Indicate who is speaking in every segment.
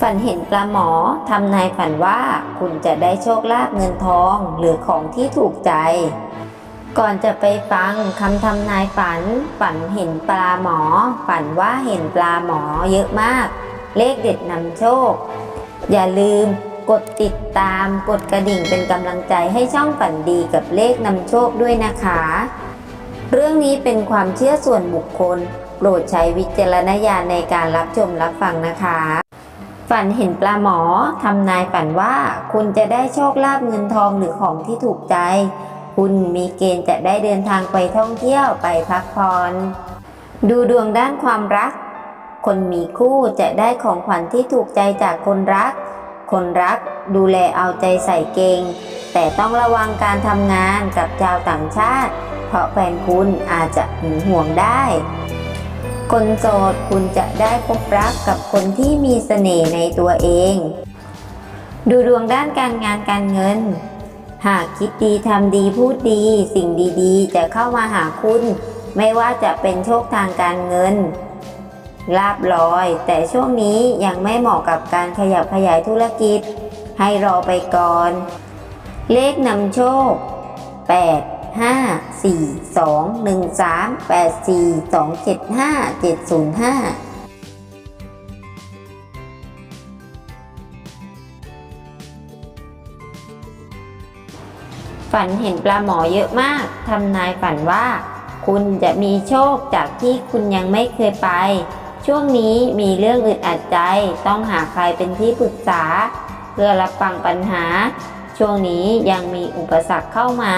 Speaker 1: ฝันเห็นปลาหมอทำนายฝันว่าคุณจะได้โชคลาภเงินทองหรือของที่ถูกใจ ก่อนจะไปฟังคำทำนายฝัน ฝันเห็นปลาหมอ ฝันว่าเห็นปลาหมอเยอะมาก เลขเด็ดนำโชค อย่าลืมกดติดตามกดกระดิ่งเป็นกำลังใจให้ช่องฝันดีกับเลขนำโชคด้วยนะคะ เรื่องนี้เป็นความเชื่อส่วนบุคคล โปรดใช้วิจารณญาณในการรับชมรับฟังนะคะ ฝันเห็นปลาหมอทำนายฝันว่าคุณจะได้โชคลาภเงินทองหรือของที่ถูกใจ คุณมีเกณฑ์จะได้เดินทางไปท่องเที่ยวไปพักผ่อนดูดวงด้านความรัก คนมีคู่จะได้ของขวัญที่ถูกใจจากคนรัก คนรักดูแลเอาใจใส่เก่ง แต่ต้องระวังการทำงานกับชาวต่างชาติ เพราะแฟนคุณอาจจะหึงหวงได้ คนโสดคุณจะได้พบรักกับคนที่มีเสน่ห์ในตัวเอง ดูดวงด้านการงานการเงิน หากคิดดีทำดีพูดดี สิ่งดีๆ จะเข้ามาหาคุณ ไม่ว่าจะเป็นโชคทางการเงินลาบลอย แต่ช่วงนี้ยังไม่เหมาะกับการขยับขยายธุรกิจ ให้รอไปก่อน เลขนำโชค 8 5 4 2 1 3 8 4 2 7 5 7 0 5ฝันเห็นปลาหมอเยอะมาก ทำนายฝันว่า คุณจะมีโชคจากที่คุณยังไม่เคยไป ช่วงนี้มีเรื่องอึดอัดใจ ต้องหาใครเป็นที่ปรึกษา เพื่อรับฟังปัญหา ช่วงนี้ยังมีอุปสรรคเข้ามา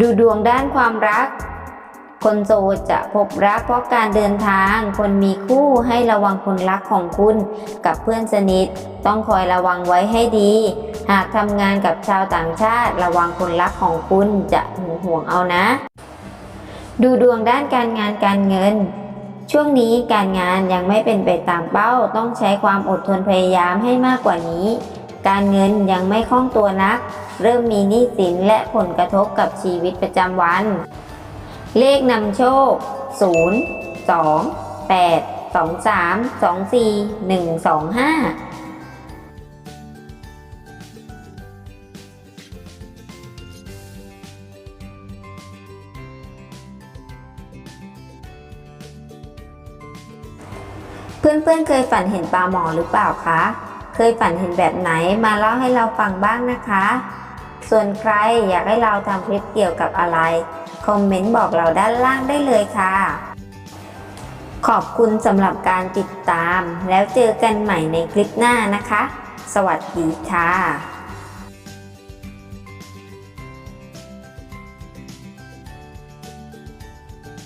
Speaker 1: ดูดวงด้านความรัก คนโสดจะพบรักเพราะการเดินทาง คนมีคู่ให้ระวังคนรักของคุณ กับเพื่อนสนิท ต้องคอยระวังไว้ให้ดี หากทำงานกับชาวต่างชาติ ระวังคนรักของคุณจะหึงหวงเอานะ ดูดวงด้านการงานการเงิน ช่วงนี้การงานยังไม่เป็นไปตามเป้า ต้องใช้ความอดทนพยายามให้มากกว่านี้ การเงินยังไม่คล่องตัวนัก เริ่มมีหนี้สินและผลกระทบกับชีวิตประจำวัน เลขนำโชค 0 2 8 2 3 2 4 1 2 5เพื่อนๆเคยฝันเห็นปลาหมอหรือเปล่าคะ เคยฝันเห็นแบบไหนมาเล่าให้เราฟังบ้างนะคะ ส่วนใครอยากให้เราทำคลิปเกี่ยวกับอะไร คอมเมนต์บอกเราด้านล่างได้เลยค่ะ ขอบคุณสำหรับการติดตาม แล้วเจอกันใหม่ในคลิปหน้านะคะ สวัสดีค่ะ